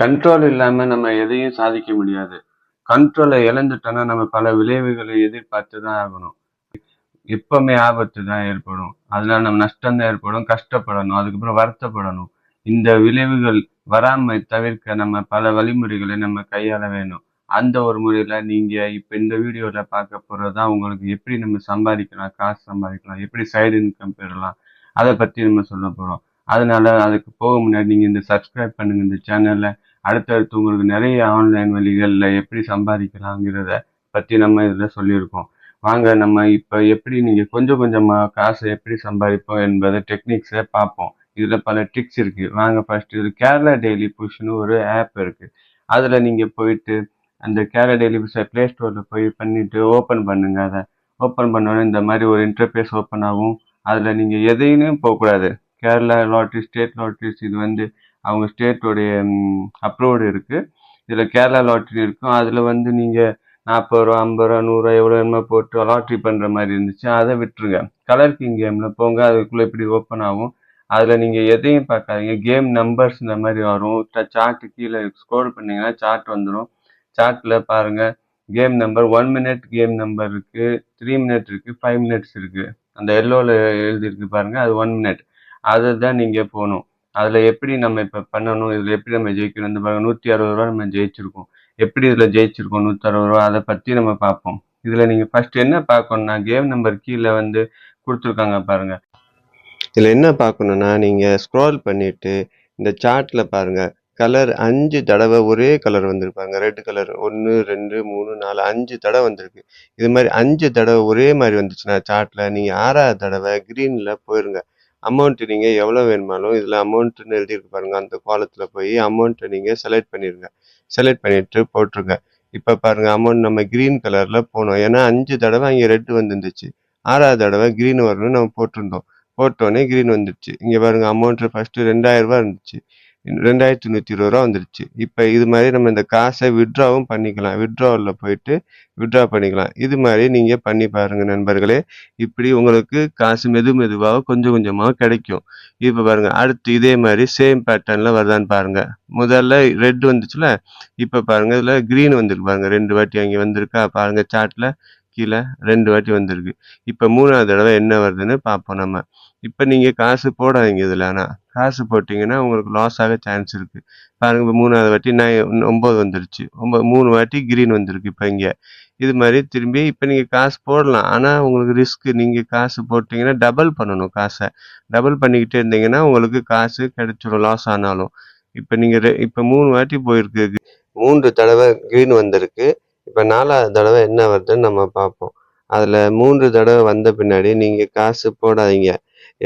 Control இல்லாம நம்ம எதையும் சாதிக்க முடியாது. கண்ட்ரோலை இழந்துட்டோம்னா, நம்ம பல விளைவுகளை எதிர்பார்த்து தான் ஆகணும். எப்பவுமே ஆபத்து தான் ஏற்படும். அதனால நம்ம நஷ்டம் தான் ஏற்படும். கஷ்டப்படணும். அதுக்கப்புறம் வருத்தப்படணும். இந்த விளைவுகள் வராம தவிர்க்க நம்ம பல வழிமுறைகளை நம்ம கையாள வேணும். அந்த ஒரு முறையில நீங்க இப்ப இந்த வீடியோல பார்க்க போறது தான் உங்களுக்கு எப்படி நம்ம சம்பாதிக்கலாம், காசு சம்பாதிக்கலாம், எப்படி சைடு இன்கம் பெறலாம், அதை பத்தி நம்ம சொல்ல போறோம். அதனால அதுக்கு போக முன்னாடி நீங்க இந்த சப்ஸ்கிரைப் பண்ணுங்க இந்த சேனல்ல. அடுத்தடுத்து உங்களுக்கு நிறைய ஆன்லைன் வழிகளில் எப்படி சம்பாதிக்கலாங்கிறத பற்றி நம்ம இதில் சொல்லியிருக்கோம். வாங்க நம்ம இப்போ எப்படி நீங்கள் கொஞ்சம் கொஞ்சமாக காசை எப்படி சம்பாதிப்போம் என்பதை டெக்னிக்ஸை பார்ப்போம். இதில் பல ட்ரிக்ஸ் இருக்குது வாங்க ஃபர்ஸ்ட் இது கேரளா டெய்லி புஷ்னு ஒரு ஆப் இருக்குது அதில் நீங்கள் போயிட்டு அந்த கேரளா டெய்லி புஷை ப்ளே ஸ்டோரில் போய் பண்ணிவிட்டு ஓப்பன் பண்ணுங்க அதை ஓப்பன் பண்ணோன்னே இந்த மாதிரி ஒரு இன்டர்ஃபேஸ் ஓப்பன் ஆகும். அதில் நீங்கள் எதையுமே போகக்கூடாது. கேரளா லாட்ரி ஸ்டேட் லாட்ரிஸ் இது வந்து அவங்க ஸ்டேட்டோடைய அப்ரூவ்டு இருக்குது இதில் கேரளா லாட்ரி இருக்கும். அதில் வந்து நீங்கள் நாற்பது ரூபா ஐம்பது ரூபா நூறுரூவா எவ்வளோ வேணுமோ போட்டு லாட்ரி பண்ணுற மாதிரி இருந்துச்சு. அதை விட்டுருங்க. கலர் கிங் கேமில் போங்க. அதுக்குள்ளே இப்படி ஓப்பன் ஆகும். அதில் நீங்கள் எதையும் பார்க்காதீங்க. கேம் நம்பர்ஸ் இந்த மாதிரி வரும். சார்ட்டு கீழே ஸ்க்ரோல் பண்ணிங்கன்னா சார்ட் வந்துடும் சார்ட்டில் பாருங்கள் game number one minute game number இருக்குது த்ரீ மினிட் இருக்குது ஃபைவ் மினிட்ஸ் இருக்குது அந்த எல்லோவில் எழுதியிருக்கு பாருங்கள் அது ஒன் மினிட். அதை தான் நீங்கள் போகணும் அதில் எப்படி நம்ம இப்போ பண்ணணும், இதில் எப்படி நம்ம ஜெயிக்கணும், இந்த பாருங்க ரூ. 160 நம்ம ஜெயிச்சிருக்கோம். எப்படி இதில் ஜெயிச்சிருக்கோம் நூற்றி அறுபது ரூபா அதை பற்றி நம்ம பார்ப்போம். இதில் நீங்கள் ஃபர்ஸ்ட் என்ன பார்க்கணும்னா, கேம் நம்பர் கீழே வந்து கொடுத்துருக்காங்க பாருங்கள் இதில் என்ன பார்க்கணுன்னா நீங்கள் ஸ்க்ரோல் பண்ணிவிட்டு இந்த சார்ட்டில் பாருங்க. கலர் அஞ்சு தடவை ஒரே கலர் வந்திருப்பாங்க ரெட் கலர் ஒன்று ரெண்டு மூணு நாலு அஞ்சு தடவை வந்திருக்கு. இது மாதிரி அஞ்சு தடவை ஒரே மாதிரி வந்துச்சுன்னா சார்ட்டில் நீங்கள் ஆறாவது தடவை க்ரீனில் போயிருங்க. அமௌண்ட்டு நீங்கள் எவ்வளோ வேணுமானாலும் இதில் அமௌண்ட்டுன்னு எழுதியிருக்கு பாருங்கள் அந்த காலத்தில் போய் அமௌண்ட்டை நீங்கள் செலக்ட் பண்ணிடுங்க செலக்ட் பண்ணிவிட்டு போட்டிருங்க இப்போ பாருங்க அமௌண்ட் நம்ம கிரீன் கலரில் போனோம். ஏன்னா 5 தடவ அங்க ரெட் வந்துருந்துச்சு. ஆறாவது தடவை க்ரீன் வரணும்னு நம்ம போட்டிருந்தோம். போட்டோனே கிரீன் பாருங்கள் அமௌண்ட்டு பாருங்க ரெண்டாயிரம் ரூபா இருந்துச்சு 2000 இருந்துச்சு. ரூ. 2120 வந்துருச்சு. இப்ப இது மாதிரி நம்ம இந்த காசை வித்ட்ராவும் பண்ணிக்கலாம். விட்ராவில் போயிட்டு வித்ட்ரா பண்ணிக்கலாம். இது மாதிரி நீங்க பண்ணி பாருங்க நண்பர்களே. இப்படி உங்களுக்கு காசு மெது மெதுவாக கொஞ்சம் கொஞ்சமாக கிடைக்கும். இப்ப பாருங்க அடுத்து இதே மாதிரி சேம் பேட்டர்ன்ல வருதான்னு பாருங்க. முதல்ல ரெட் வந்துச்சுல்ல. இப்ப பாருங்க இதுல கிரீன் வந்திருக்கு பாருங்க. ரெண்டு வாட்டி அங்கே வந்திருக்கா பாருங்க சார்ட்ல கீழே ரெண்டு வாட்டி வந்திருக்கு. இப்போ மூணாவது தடவை என்ன வருதுன்னு பார்ப்போம் நம்ம. இப்போ நீங்கள் காசு போடாதீங்க இதில் ஆனால் காசு போட்டிங்கன்னா உங்களுக்கு லாஸ் ஆக சான்ஸ் இருக்குது பாருங்க இப்போ மூணாவது வாட்டி நான் ஒம்பது வந்துருச்சு. 9 3 வாட்டி கிரீன் வந்திருக்கு இப்போ இங்கே இது மாதிரி திரும்பி இப்போ நீங்கள் காசு போடலாம். ஆனால் உங்களுக்கு ரிஸ்க்கு நீங்கள் காசு போட்டிங்கன்னா டபுள் பண்ணணும் காசை டபுள் பண்ணிக்கிட்டே இருந்தீங்கன்னா உங்களுக்கு காசு கிடைச்சிடும் லாஸ் ஆனாலும். இப்போ நீங்கள் ரெ இப்ப 3 வாட்டி போயிருக்கு. மூன்று தடவை கிரீன் வந்திருக்கு. இப்போ நாலாவது தடவை என்ன வருதுன்னு நம்ம பார்ப்போம். அதில் மூன்று தடவை வந்த பின்னாடி நீங்கள் காசு போடாதீங்க.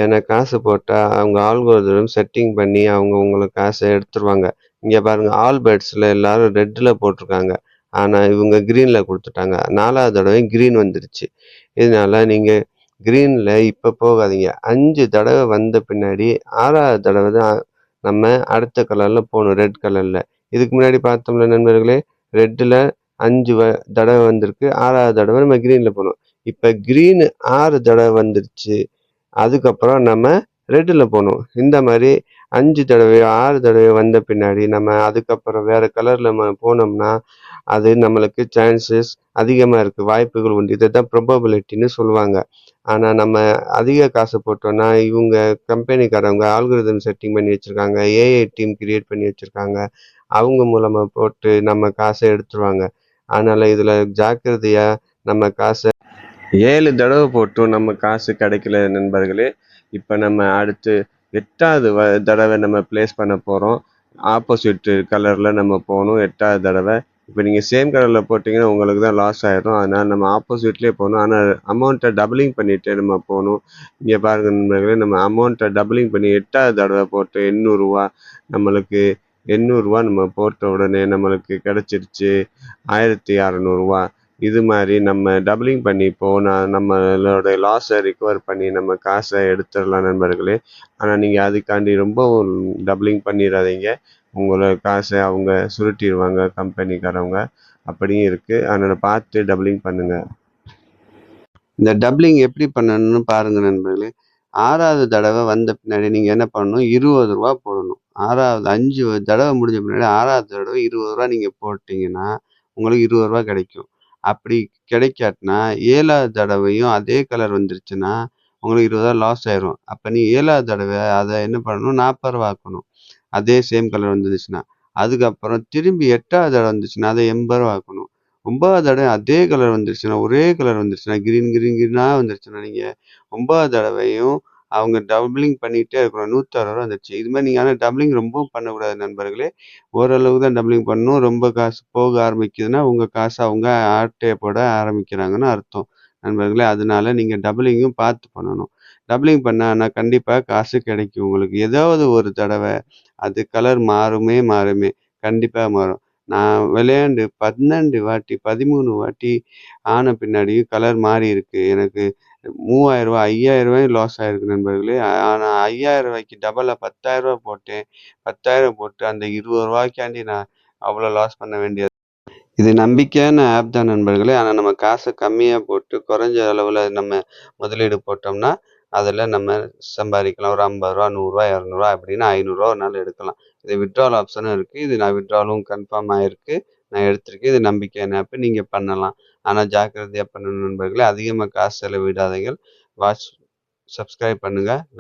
ஏன்னா காசு போட்டால் அவங்க ஆல்கோரிதம் செட்டிங் பண்ணி அவங்க உங்களுக்கு காசை எடுத்துருவாங்க. இங்கே பாருங்கள் ஆல் பேர்ட்ஸில் எல்லாரும் ரெட்டில் போட்டிருக்காங்க. ஆனால் இவங்க க்ரீனில் கொடுத்துட்டாங்க நாலாவது தடவையும் க்ரீன் வந்துருச்சு. இதனால நீங்கள் க்ரீனில் இப்போ போகாதீங்க. அஞ்சு தடவை வந்த பின்னாடி ஆறாவது தடவை தான் நம்ம அடுத்த கலரில் போகணும் ரெட் கலரில் இதுக்கு முன்னாடி பார்த்தோம்ல நண்பர்களே. ரெட்டில் அஞ்சு வ தடவை வந்திருக்கு. ஆறாவது தடவை நம்ம க்ரீனில் போனோம். இப்போ க்ரீனு ஆறு தடவை வந்துருச்சு. அதுக்கப்புறம் நம்ம ரெட்டில் போகணும் இந்த மாதிரி அஞ்சு தடவையோ, ஆறு தடவையோ வந்த பின்னாடி நம்ம அதுக்கப்புறம் வேறு கலரில் நம்ம போனோம்னா, அது நம்மளுக்கு சான்சஸ் அதிகமாக இருக்குது வாய்ப்புகள் உண்டு. இதை தான் ப்ரொபபிலிட்டின்னு சொல்லுவாங்க. ஆனால் நம்ம அதிக காசு போட்டோம்னா, இவங்க கம்பெனிக்காரவங்க ஆல்கோரிதம் செட்டிங் பண்ணி வச்சுருக்காங்க ஏஐ டீம் கிரியேட் பண்ணி வச்சுருக்காங்க அவங்க மூலமாக போட்டு நம்ம காசை எடுத்துருவாங்க. அதனால இதுல ஜாக்கிரதையா நம்ம காசு ஏழு தடவை போட்டும் நம்ம காசு கிடைக்கல நண்பர்களே. இப்ப நம்ம அடுத்து எட்டாவது வ தடவை நம்ம பிளேஸ் பண்ண போறோம். ஆப்போசிட் கலர்ல நம்ம போகணும். எட்டாவது தடவை. இப்போ நீங்கள் சேம் கலரில் போட்டிங்கன்னா உங்களுக்கு தான் லாஸ் ஆகிடும் அதனால் நம்ம ஆப்போசிட்லேயே போகணும். ஆனால் அமௌண்ட்டை டபுளிங் பண்ணிட்டு நம்ம போகணும். இங்கே பாருங்க நண்பர்களே நம்ம அமௌண்ட்டை டபுளிங் பண்ணி எட்டாவது தடவை போட்டு எண்ணூறுரூவா நம்மளுக்கு எண்ணூறுரூவா நம்ம போட்ட உடனே நம்மளுக்கு கிடச்சிருச்சு ஆயிரத்தி 1600 இது மாதிரி நம்ம டபுளிங் பண்ணி போனால் நம்மளோட லாஸை ரிகவர் பண்ணி நம்ம காசை எடுத்துடலாம் நண்பர்களே. ஆனால் நீங்கள் அதுக்காண்டி ரொம்ப டபுளிங் பண்ணிடாதீங்க உங்களோட காசை அவங்க சுருட்டிடுவாங்க கம்பெனிக்காரவங்க. அப்படியும் இருக்குது அதனால் பார்த்து டபுளிங் பண்ணுங்கள் இந்த டபுளிங் எப்படி பண்ணணும்னு பாருங்கள் நண்பர்களே. ஆறாவது தடவை வந்த பின்னாடி நீங்கள் என்ன பண்ணணும்? இருபது ரூபா போடணும். ஆறாவது அஞ்சு தடவை முடிஞ்ச பின்னாடி ஆறாவது தடவை இருபது ரூபா நீங்கள் போட்டிங்கன்னா உங்களுக்கு இருபது ரூபா கிடைக்கும். அப்படி கிடைக்காட்டினா ஏழாவது தடவையும் அதே கலர் வந்துருச்சுன்னா உங்களுக்கு இருபது ரூபா லாஸ் ஆயிரும். அப்போ நீ ஏழாவது தடவை அதை என்ன பண்ணணும்? நாற்பது ரூபா ஆக்கணும். அதே சேம் கலர் வந்துருச்சுன்னா அதுக்கப்புறம் திரும்பி எட்டாவது தடவை வந்துச்சுன்னா அதை எண்பது ரூபா ஆக்கணும். ஒன்பதாவது தடவை அதே கலர் வந்துருச்சுன்னா ஒரே கலர் வந்துருச்சுன்னா கிரீன் கிரீன் கிரீனாக வந்துருச்சுன்னா நீங்கள் ஒன்பதாவது தடவையும் அவங்க டபுளிங் பண்ணிகிட்டே இருக்கணும். நூற்றறுபது ரூபா வந்துருச்சு. இது மாதிரி நீங்கள் ஆனால் டபுளிங் ரொம்பவும் பண்ணக்கூடாது நண்பர்களே. ஓரளவு தான் டபுளிங் பண்ணணும். ரொம்ப காசு போக ஆரம்பிக்குதுன்னா உங்கள் காசை அவங்க ஆட்டைய போட ஆரம்பிக்கிறாங்கன்னு அர்த்தம். நண்பர்களே அதனால நீங்கள் டபுளிங்கும் பார்த்து பண்ணணும். டபுளிங் பண்ணால் கண்டிப்பாக காசு கிடைக்கும் உங்களுக்கு. ஏதாவது ஒரு தடவை அது கலர் மாறுமே மாறுமே. கண்டிப்பாக மாறும். நான் விளையாண்டு பன்னெண்டு வாட்டி பதிமூணு வாட்டி ஆன பின்னாடியும் கலர் மாறி இருக்கு. எனக்கு மூவாயிரரூவா ஐயாயிரரூவாயும் லாஸ் ஆயிருக்கு நண்பர்களே. ஆனால் ஐயாயிரம் ரூபாய்க்கு டபுளாக பத்தாயிரரூவா போட்டேன். பத்தாயிரம் போட்டு அந்த இருபது ரூபாய்க்காண்டி நான் அவ்வளோ லாஸ் பண்ண வேண்டியது. இது நம்பிக்கையான ஆப் தான் நண்பர்களே. ஆனால் நம்ம காசை கம்மியாக போட்டு குறைஞ்ச அளவில் நம்ம முதலீடு போட்டோம்னா அதில் நம்ம சம்பாதிக்கலாம். ஒரு ஐம்பது ரூபா நூறுரூவா இரநூறுவா அப்படின்னு ஐநூறுரூவா ஒரு நாள் எடுக்கலாம். இது விட்ரால் ஆப்ஷனும் இருக்குது இது நான் விட்ராலும் கன்ஃபார்ம் ஆகிருக்கு நான் எடுத்திருக்கேன். இது நம்பிக்கையான ஆப் நீங்கள் பண்ணலாம். ஆனால் ஜாக்கிரதையாக பண்ணணும் நண்பர்களே. அதிகமாக காசு செலவிடாதீங்க வாட்ச் சப்ஸ்கிரைப் பண்ணுங்கள்